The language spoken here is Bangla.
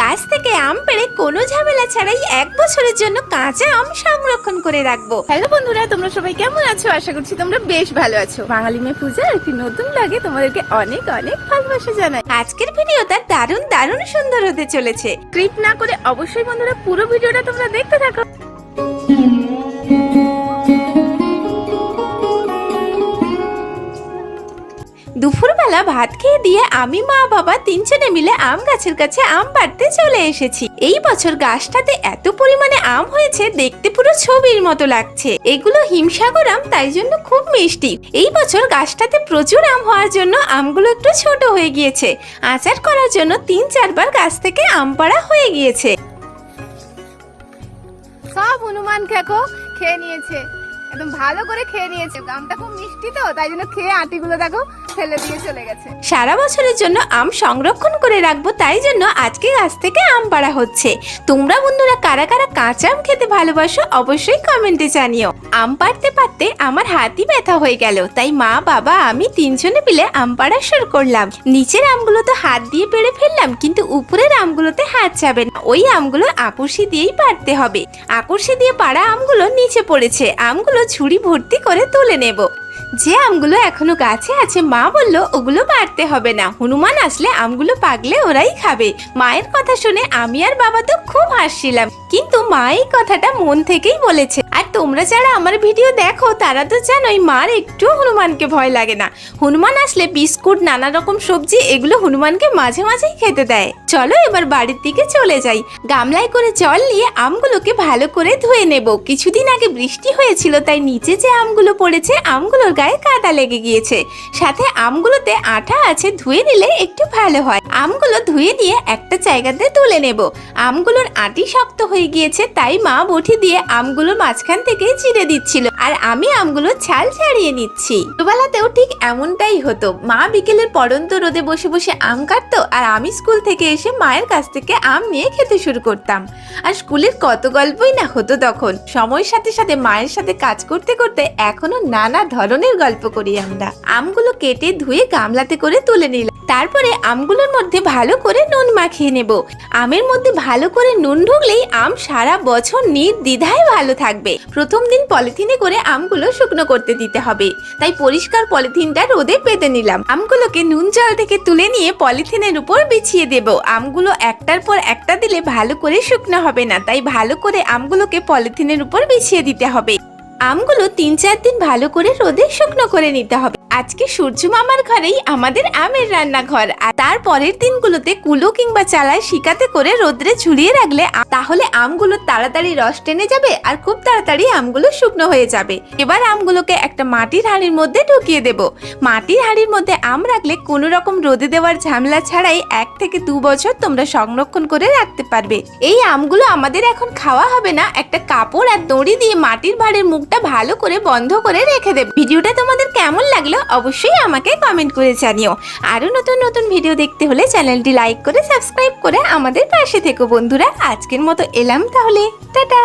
গাছ থেকে আম পেড়ে কোনো ঝামেলা ছাড়াই এক বছরের জন্য কাঁচা আম সংরক্ষণ করে রাখব। হ্যালো বন্ধুরা তোমরা সবাই কেমন আছো? আশা করছি তোমরা বেশ ভালো আছো। বাঙালি মেয়ে পূজার একটি নতুন লাগে তোমাদেরকে অনেক অনেক ভালোবাসা জানাই। আজকের ভিডিওটা দারুণ দারুণ সুন্দর হতে চলেছে। স্ক্রিপ না করে অবশ্যই বন্ধুরা পুরো ভিডিওটা তোমরা দেখতে থাকো। দুপুরবেলা ভাত খেয়ে দিয়ে আমি মা বাবা তিনজনে মিলে আম গাছের কাছে আম পাড়তে চলে এসেছি। এই বছর গাছটাতে এত পরিমাণে আম হয়েছে, দেখতে পুরো ছবির মতো লাগছে। এগুলো হিমসাগর আম, তাই জন্য খুব মিষ্টি। এই বছর গাছটাতে প্রচুর আম হওয়ার জন্য আমগুলো একটু ছোট হয়ে গিয়েছে। আচার করার জন্য তিন চারবার গাছ থেকে আম পাড়া হয়ে গিয়েছে। সব হনুমান খেকো খেয়ে নিয়েছে। একদম ভালো করে খেয়ে নিয়েছে। আমটা খুব মিষ্টি তো, তাই জন্য খেয়ে আটিগুলো দেখো। ফেলে দিয়ে চলে গেছে। সারা বছরের জন্য আম সংরক্ষণ করে রাখব, তাই জন্য আজকে গাছ থেকে আম পাড়া হচ্ছে। তোমরা বন্ধুরা কারা কারা কাঁচা আম খেতে ভালোবাসো, অবশ্যই কমেন্টে জানিও। আম পাড়তে পারতে আমার হাতই ব্যথা হয়ে গেল, তাই মা, বাবা, আমি তিনজনে মিলে আম পাড়া শুরু করলাম। নিচের আমগুলো তো হাত দিয়ে পেড়ে ফেললাম, কিন্তু উপরের আমগুলোতে হাত যাবে না। ওই আমগুলো আকর্ষি দিয়েই পাড়তে হবে। আকর্ষি দিয়ে পাড়া আমগুলো নিচে পড়েছে, আমগুলো ছুরি ভর্তি করে তুলে নেব। যে আমগুলো এখনও গাছে আছে, মা বলল, ওগুলো পারতে হবে না। হনুমান আসলে আমগুলো পাকলে ওরাই খাবে। মায়ের কথা শুনে আমি আর বাবা তো খুব হাসছিলাম। কিন্তু মা এই কথাটা মন থেকেই বলেছে। তোমরা যারা আমার ভিডিও দেখো, তারা তো জানোই মার একটু হনুমানকে ভয় লাগে না। হনুমান আসলে বিস্কুট, নানা রকম সবজি, এগুলো হনুমানকে মাঝে মাঝেই খেতে দেয়। চলো এবার বাড়ির দিকে চলে যাই। গামলায় করে জল নিয়ে আমগুলোকে ভালো করে ধুয়ে নেব। কিছুদিন আগে বৃষ্টি হয়েছিল, তাই নিচে যে আমগুলো পড়েছে, আমগুলোর গায়ে কাদা লেগে গিয়েছে। সাথে আমগুলোতে আঠা আছে, ধুয়ে নিলে একটু ভালো হয়। আমগুলো ধুয়ে দিয়ে একটা জায়গাতে তুলে নেব। আমগুলোর আটি শক্ত হয়ে গিয়েছে, তাই মা বটি দিয়ে আমগুলোর মাঝখান থেকে চিড়ে দিচ্ছিল। আর আমি আমগুলো ছাল ছাড়িয়ে নিচ্ছি। দুবেলাতেও ঠিক এমনটাই হতো। মা বিকেলের পড়ন্ত রোদে বসে বসে আম কাটতো আর আমি স্কুল থেকে এসে মায়ের কাছ থেকে আম নিয়ে খেতে শুরু করতাম। আর স্কুলের কত গল্পই না হতো তখন। সময়ের সাথে সাথে মায়ের সাথে কাজ করতে করতে এখনও নানা ধরনের গল্প করি আমরা। আমগুলো কেটে ধুয়ে গামলাতে করে তুলে নিলাম। তারপরে আমগুলোর মধ্যে ভালো করে নুন মাখিয়ে নেব। আমের মধ্যে ভালো করে নুন ঢুকলেই আম সারা বছর নির্দ্বিধায় ভালো থাকবে। প্রথম দিন পলিথিনে করে আমগুলো শুকনো করতে দিতে হবে। তাই পরিষ্কার পলিথিনটা রোদে পেতে নিলাম। আমগুলোকে নুন জল থেকে তুলে নিয়ে পলিথিনের উপর বিছিয়ে দেব। আমগুলো একটার পর একটা দিলে ভালো করে শুকনো হবে না, তাই ভালো করে আমগুলোকে পলিথিনের উপর বিছিয়ে দিতে হবে। আমগুলো তিন চার দিন ভালো করে রোদে শুকনো করে নিতে হবে। আজকে সূর্য মামার ঘরেই আমাদের আমের রান্নাঘর। আর তার পরের দিনগুলোতে কুলো কিংবা চালায় শিকাতে করে রোদ্রে ঝুলিয়ে রাখলে তাহলে আমগুলো তাড়াতাড়ি রস টেনে যাবে আর খুব তাড়াতাড়ি আমগুলো শুকনো হয়ে যাবে। এবার আমগুলোকে একটা মাটির হাঁড়ির মধ্যে ঢুকিয়ে দেব। মাটির হাঁড়ির মধ্যে আম রাখলে কোনো রকম রোদে দেওয়ার ঝামেলা ছাড়াই এক থেকে দু বছর তোমরা সংরক্ষণ করে রাখতে পারবে। এই আমগুলো আমাদের এখন খাওয়া হবে না। একটা কাপড় আর দড়ি দিয়ে মাটির ভাঁড়ের মুখটা ভালো করে বন্ধ করে রেখে দেবে। ভিডিওটা তোমাদের কেমন লাগল অবশ্যই আমাকে কমেন্ট করে জানিও। আরও নতুন নতুন ভিডিও দেখতে হলে চ্যানেলটি লাইক করে সাবস্ক্রাইব করে আমাদের পাশে থেকো বন্ধুরা। আজকের মতো এলাম তাহলে। টাটা!